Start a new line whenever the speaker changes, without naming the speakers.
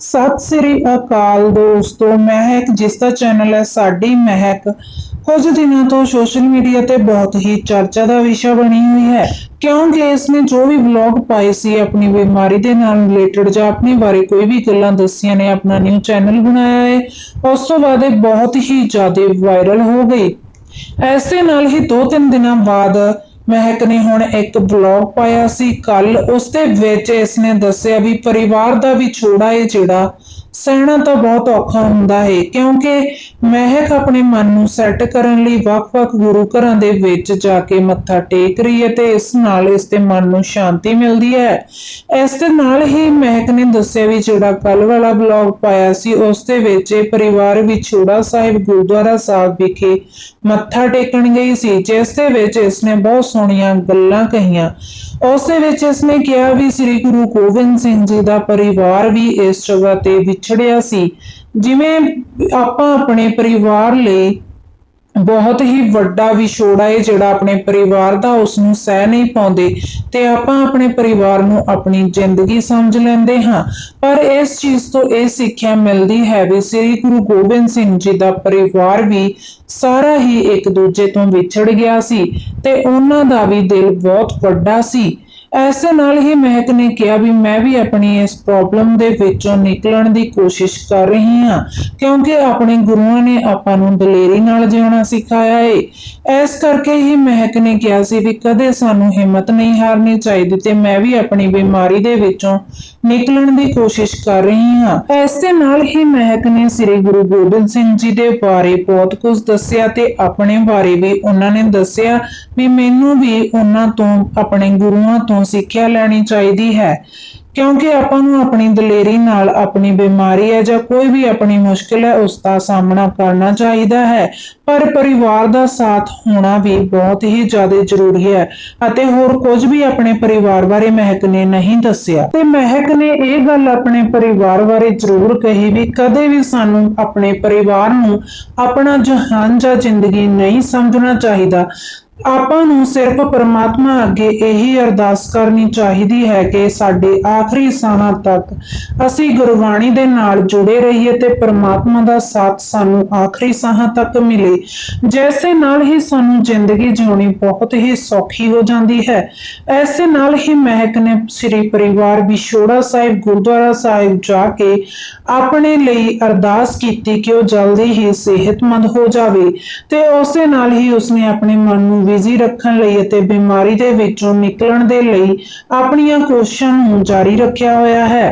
ਸਤਿ ਸ੍ਰੀ ਅਕਾਲ ਦੋਸਤੋ ਮਹਿਕ ਜਿਸ ਦਾ ਚੈਨਲ ਹੈ, ਸਾਡੀ ਮਹਿਕ। ਕੁਝ ਦਿਨਾਂ ਤੋਂ ਸੋਸ਼ਲ ਮੀਡੀਆ ਤੇ ਬਹੁਤ ਹੀ ਚਰਚਾ ਦਾ ਵਿਸ਼ਾ ਬਣੀ ਹੋਈ ਹੈ। ਕਿਉਂਕਿ ਇਸਨੇ ਜੋ ਵੀ ਵਲੌਗ ਪਾਏ ਸੀ, ਆਪਣੀ ਬਿਮਾਰੀ ਦੇ ਨਾਲ ਰਿਲੇਟਡ ਜਾਂ ਆਪਣੇ ਬਾਰੇ ਕੋਈ ਵੀ ਗੱਲਾਂ ਦੱਸੀਆਂ ਨੇ, ਆਪਣਾ ਨਿਊ ਚੈਨਲ ਬਣਾਇਆ ਹੈ, ਉਸ ਤੋਂ ਬਾਅਦ ਇਹ ਬਹੁਤ ਹੀ ਜ਼ਿਆਦਾ ਵਾਇਰਲ ਹੋ ਗਈ। ਐਸੇ ਨਾਲ ਹੀ 2-3 ਦਿਨਾਂ ਬਾਅਦ ਮਹਿਕ ਨੇ ਹੁਣ ਇੱਕ ਬਲੌਗ ਪਾਇਆ ਸੀ। ਕੱਲ ਉਸ ਦੇ ਵਿੱਚ ਇਸਨੇ ਦੱਸਿਆ ਵੀ ਪਰਿਵਾਰ ਦਾ ਵਿਛੋੜਾ ਹੈ ਜਿਹੜਾ ਸਹਿਣਾ ਤਾਂ ਬਹੁਤ ਔਖਾ ਹੁੰਦਾ ਹੈ ਕਿਉਂਕਿ ਮਹਿਕ ਆਪਣੇ ਮਨ ਨੂੰ ਸੈੱਟ ਕਰਨ ਲਈ ਵੱਖ-ਵੱਖ ਗੁਰੂ ਘਰਾਂ ਦੇ ਵਿੱਚ ਜਾ ਕੇ ਮੱਥਾ ਟੇਕ ਰਹੀ ਹੈ ਤੇ ਇਸ ਨਾਲ ਇਸ ਦੇ ਮਨ ਨੂੰ ਸ਼ਾਂਤੀ ਮਿਲਦੀ ਹੈ। ਇਸ ਦੇ ਨਾਲ ਹੀ ਮਹਿਕ ਨੇ ਦੱਸਿਆ ਵੀ ਜਿਹੜਾ ਕੱਲ ਵਾਲਾ ਬਲੌਗ ਪਾਇਆ ਸੀ, ਉਸ ਦੇ ਵਿੱਚ ਇਹ ਪਰਿਵਾਰ ਵਿਛੋੜਾ ਸਾਹਿਬ ਗੁਰਦੁਆਰਾ ਸਾਹਿਬ ਵਿਖੇ ਮੱਥਾ ਟੇਕਣ ਗਈ ਸੀ, ਜਿਸ ਦੇ ਵਿੱਚ ਇਸਨੇ ਬਹੁਤ ਸੋਹਣੀਆਂ ਗੱਲਾਂ ਕਹੀਆਂ। ਉਸ ਦੇ ਵਿੱਚ ਇਸਨੇ ਕਿਹਾ ਵੀ ਸ੍ਰੀ ਗੁਰੂ ਗੋਬਿੰਦ ਸਿੰਘ ਜੀ ਦਾ ਪਰਿਵਾਰ ਵੀ ਇਸ ਜਗ੍ਹਾ ਤੇ ਵਿਛੜਿਆ ਸੀ। ਜਿਵੇਂ ਆਪਾਂ ਆਪਣੇ ਪਰਿਵਾਰ ਲਈ ਬਹੁਤ ਹੀ ਵੱਡਾ ਵਿਛੋੜਾ ਹੈ, ਜਿਹੜਾ ਆਪਣੇ ਪਰਿਵਾਰ ਦਾ ਉਸ ਨੂੰ ਸਹਿ ਨਹੀਂ ਪਾਉਂਦੇ ਤੇ ਆਪਾਂ ਆਪਣੇ ਪਰਿਵਾਰ ਨੂੰ ਆਪਣੀ ਜ਼ਿੰਦਗੀ ਸਮਝ ਲੈਂਦੇ ਹਾਂ। ਪਰ ਇਸ ਚੀਜ਼ ਤੋਂ ਇਹ ਸਿੱਖਿਆ ਮਿਲਦੀ ਹੈ ਵੀ ਸ੍ਰੀ ਗੁਰੂ ਗੋਬਿੰਦ ਸਿੰਘ ਜੀ ਦਾ ਪਰਿਵਾਰ ਵੀ ਸਾਰਾ ਹੀ ਇੱਕ ਦੂਜੇ ਤੋਂ ਵਿਛੜ ਗਿਆ ਸੀ ਤੇ ਉਹਨਾਂ ਦਾ ਵੀ ਦਿਲ ਬਹੁਤ ਵੱਡਾ ਸੀ। ਐਸੇ ਨਾਲ ਹੀ ਮਹਿਕ ਨੇ ਕਿਹਾ ਵੀ ਮੈਂ ਵੀ ਆਪਣੀ ਇਸ ਪ੍ਰੋਬਲਮ ਦੇ ਵਿੱਚੋਂ ਨਿਕਲਣ ਦੀ ਕੋਸ਼ਿਸ਼ ਕਰ ਰਹੀ ਹਾਂ, ਕਿਉਂਕਿ ਆਪਣੇ ਗੁਰੂਆਂ ਨੇ ਆਪਾਂ ਨੂੰ ਦਲੇਰੀ ਨਾਲ ਜਿਉਣਾ ਸਿਖਾਇਆ ਹੈ ਇਸ ਕਰਕੇ ਹੀ ਮਹਿਕ ਨੇ ਕਿਹਾ ਸੀ ਵੀ ਕਦੇ ਸਾਨੂੰ ਹਿੰਮਤ ਨਹੀਂ ਹਾਰਨੀ ਚਾਹੀਦੀ ਤੇ ਮੈਂ ਵੀ ਆਪਣੀ ਬਿਮਾਰੀ ਦੇ ਵਿੱਚੋਂ ਨਿਕਲਣ ਦੀ ਕੋਸ਼ਿਸ਼ ਕਰ ਰਹੀ ਹਾਂ। ਇਸ ਨਾਲ ਹੀ ਮਹਿਕ ਨੇ ਸ੍ਰੀ ਗੁਰੂ ਗੋਬਿੰਦ ਸਿੰਘ ਜੀ ਦੇ ਬਾਰੇ ਬਹੁਤ ਕੁਝ ਦੱਸਿਆ ਤੇ ਆਪਣੇ ਬਾਰੇ ਵੀ ਉਹਨਾਂ ਨੇ ਦੱਸਿਆ ਵੀ ਮੈਨੂੰ ਵੀ ਉਹਨਾਂ ਤੋਂ, ਆਪਣੇ ਗੁਰੂਆਂ ਤੋਂ ਤੋਂ ਸਿੱਖਿਆ ਲੈਣੀ ਚਾਹੀਦੀ ਹੈ। ਕਿਉਂਕਿ ਆਪਾਂ ਨੂੰ ਆਪਣੀ ਦਲੇਰੀ ਨਾਲ ਆਪਣੀ ਬਿਮਾਰੀ ਹੈ ਜਾਂ ਕੋਈ ਵੀ ਆਪਣੀ ਮੁਸ਼ਕਲ ਹੈ, ਉਸ ਦਾ ਸਾਹਮਣਾ ਕਰਨਾ ਚਾਹੀਦਾ ਹੈ। ਪਰ ਪਰਿਵਾਰ ਦਾ ਸਾਥ ਹੋਣਾ ਵੀ ਬਹੁਤ ਹੀ ਜ਼ਿਆਦਾ ਜ਼ਰੂਰੀ ਹੈ ਅਤੇ ਹੋਰ ਕੁਝ ਵੀ ਆਪਣੇ ਪਰਿਵਾਰ ਬਾਰੇ ਮਹਿਕ ਨੇ ਨਹੀਂ ਦੱਸਿਆ। ਤੇ ਮਹਿਕ ਨੇ ਇਹ ਗੱਲ ਆਪਣੇ ਪਰਿਵਾਰ ਬਾਰੇ ਜ਼ਰੂਰ ਕਹੀ ਵੀ ਕਦੇ ਵੀ ਸਾਨੂੰ ਆਪਣੇ ਪਰਿਵਾਰ ਨੂੰ ਆਪਣਾ ਜਹਾਨ ਜਾਂ ਜ਼ਿੰਦਗੀ ਨਹੀਂ ਸਮਝਣਾ ਚਾਹੀਦਾ। ਆਪਾਂ ਨੂੰ ਸਿਰਫ ਪਰਮਾਤਮਾ ਅੱਗੇ ਇਹੀ ਅਰਦਾਸ ਕਰਨੀ ਚਾਹੀਦੀ ਹੈ ਕਿ ਸਾਡੇ ਆਖਰੀ ਸਾਹਾਂ ਤੱਕ ਅਸੀਂ ਗੁਰਬਾਣੀ ਦੇ ਨਾਲ ਜੁੜੇ ਰਹੀਏ ਤੇ ਪਰਮਾਤਮਾ ਦਾ ਸਾਥ ਸਾਨੂੰ ਆਖਰੀ ਸਾਹਾਂ ਤੱਕ ਮਿਲੇ। ਜੈਸੇ ਨਾਲ ਹੀ ਸਾਨੂੰ ਜ਼ਿੰਦਗੀ ਜਿਉਣੀ ਬਹੁਤ ਹੀ ਸੌਖੀ ਹੋ ਜਾਂਦੀ ਹੈ। ਐਸੇ ਨਾਲ ਹੀ ਮਹਿਕ ਨੇ ਸ੍ਰੀ ਪਰਿਵਾਰ ਵਿਛੋੜਾ ਸਾਹਿਬ ਗੁਰਦੁਆਰਾ ਸਾਹਿਬ ਜਾ ਕੇ ਆਪਣੇ ਲਈ ਅਰਦਾਸ ਕੀਤੀ ਕਿ ਉਹ ਜਲਦੀ ਹੀ ਸਿਹਤਮੰਦ ਹੋ ਜਾਵੇ ਤੇ ਉਸੇ ਨਾਲ ਹੀ ਉਸਨੇ ਆਪਣੇ ਮਨ ਨੂੰ ਬਿਜ਼ੀ ਰੱਖਣ ਲਈ ਅਤੇ ਬਿਮਾਰੀ ਦੇ ਵਿੱਚੋਂ ਨਿਕਲਣ ਦੇ ਲਈ ਆਪਣੀਆਂ ਕੋਸ਼ਿਸ਼ਾਂ ਨੂੰ ਜਾਰੀ ਰੱਖਿਆ ਹੋਇਆ ਹੈ।